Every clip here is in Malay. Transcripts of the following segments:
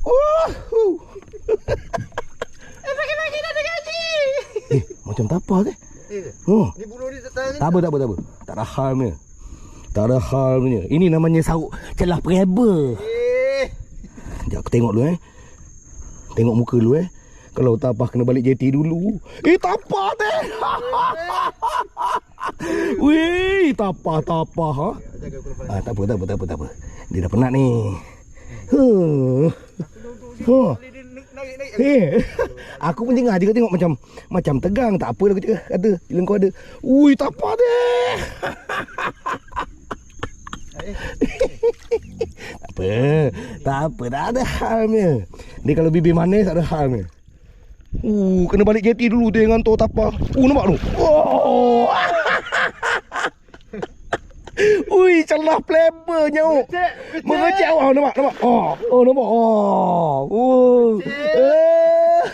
Huh. Eh, lagi dah ada gaji. Eh, macam tak apa teh. Eh, Oh. ni bulu ni tak tahan ni. Tak apa, tak apa, tak apa. Tak ada halnya. Tak ada halnya. Ini namanya sauk celah pereba. Eh. Sekejap aku tengok dulu eh. Tengok muka dulu eh. Kalau tapah kena balik JT dulu. Eh, tapah teh. Wih, tapah, tapah. Ha? Lepas. Ah, tak apa, tak apa, tak apa, tak apa. Dia dah penat ni. Huh. Dia naik. Eh, aku pun tengah juga tengok macam macam tegang. Tak apa lah aku cakap. Kata, bila kau ada. Ui, tak apa deh. tak apa. Tak apa, tak ada halnya. Dia kalau bibir manis, tak ada halnya. Uh, kena balik JT dulu dia dengan tu tapa. Uh, nampak tu? Oh. Ui, celah pleber nyau. Mengecek awak nampak, nampak. Oh, oh nampak. Oh. Uh. Eh.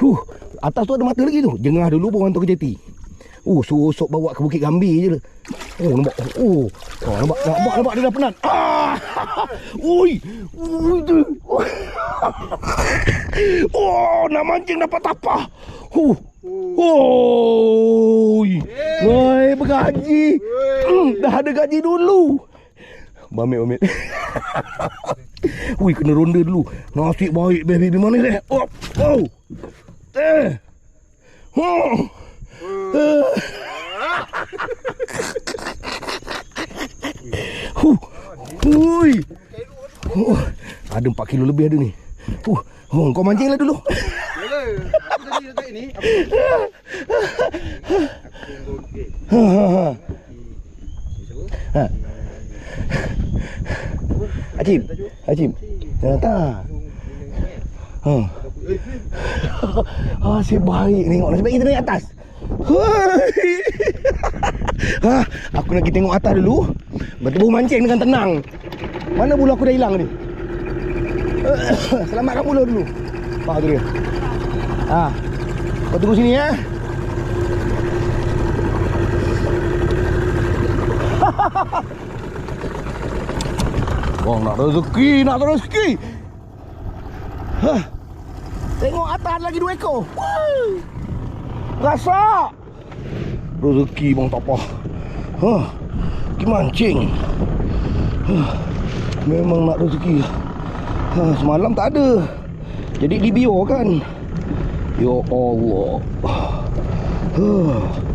Huh, atas tu ada mata lagi tu. Jengah dulu pun hantar ke jeti. Uh, suruh sok bawa ke Bukit Gambir je lah. Oh, nampak. Oh, oh nampak, nampak, nampak dia dah penat. Ah. Ui. Ui tu. Oh, nak mancing dapat tapah. Huh. Oh. Woi, bergaji. Dah ada gaji dulu. Bamit, bamit. Ui, kena ronda dulu. Nasi baik, baby. Di mana ni? Oh. Oh. Eh. Hmm. Eh. Huh. Ui. Oh, ada 4 kilo lebih ada ni. Huh. Oh, kau mancinglah dulu. Yalah. Dekat ni. Apa? Okey. Ha. Acim. Acim. Ya, tak. Ha. Ah, si baik tengok baik kita naik atas. Ha, aku nak pergi tengok atas dulu. Bertebuh mancing dengan tenang. Mana bulu aku dah hilang ni? Selamatkan bulu dulu. Pak tu dia. Ha. Kau tunggu sini ya. Oh, nak rezeki, nak rezeki. Hah. Tengok atas lagi dua ekor. Rasa. Rezeki bang tak apa. Hah. Pergi mancing. Hah. Memang nak rezeki. Ha, semalam tak ada. Jadi dibiarkan. Ya Allah. Huh.